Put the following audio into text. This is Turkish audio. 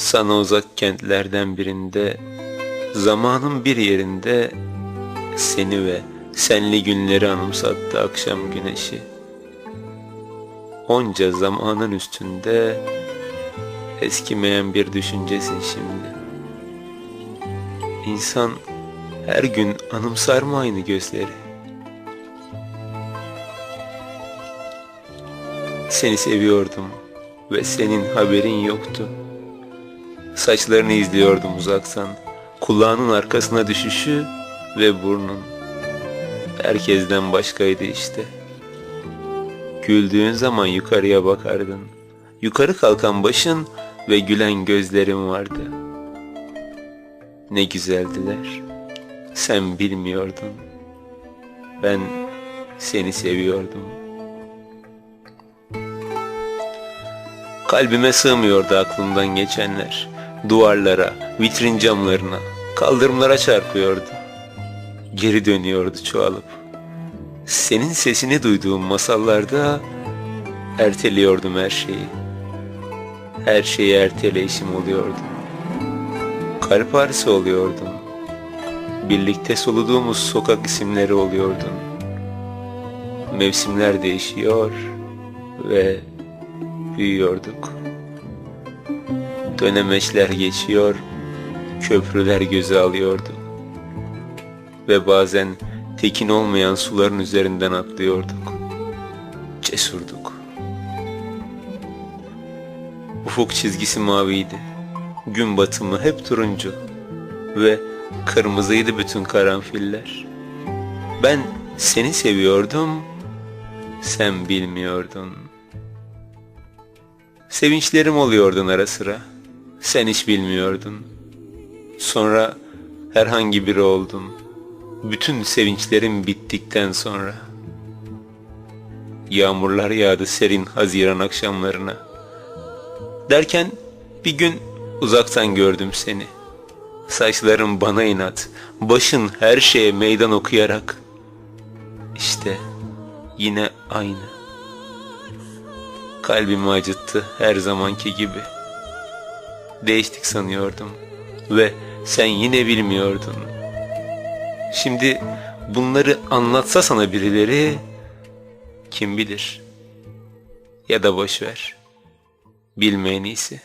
Sana uzak kentlerden birinde, zamanın bir yerinde seni ve senli günleri anımsattı akşam güneşi. Onca zamanın üstünde eskimeyen bir düşüncesin şimdi. İnsan her gün anımsar mı aynı gözleri? Seni seviyordum ve senin haberin yoktu. Saçlarını izliyordum uzaktan. Kulağının arkasına düşüşü ve burnun. Herkesten başkaydı işte. Güldüğün zaman yukarıya bakardın. Yukarı kalkan başın ve gülen gözlerin vardı. Ne güzeldiler. Sen bilmiyordun. Ben seni seviyordum. Kalbime sığmıyordu aklımdan geçenler. Duvarlara, vitrin camlarına, kaldırımlara çarpıyordu. Geri dönüyordu çoğalıp. Senin sesini duyduğum masallarda erteliyordum her şeyi. Her şeyi erteleyişim oluyordu. Kalp ağrısı oluyordum. Birlikte soluduğumuz sokak isimleri oluyordun. Mevsimler değişiyor ve büyüyorduk. Dönemeçler geçiyor, köprüler göze alıyorduk. Ve bazen tekin olmayan suların üzerinden atlıyorduk. Cesurduk. Ufuk çizgisi maviydi. Gün batımı hep turuncu. Ve kırmızıydı bütün karanfiller. Ben seni seviyordum, sen bilmiyordun. Sevinçlerim oluyordun ara sıra, sen hiç bilmiyordun. Sonra herhangi biri oldun. Bütün sevinçlerim bittikten sonra. Yağmurlar yağdı serin haziran akşamlarına. Derken bir gün uzaktan gördüm seni. Saçların bana inat, başın her şeye meydan okuyarak. İşte yine aynı. Kalbimi acıttı her zamanki gibi. Değiştik sanıyordum ve sen yine bilmiyordun. Şimdi bunları anlatsa sana birileri kim bilir ya da boş ver. Bilmeyen iyisi.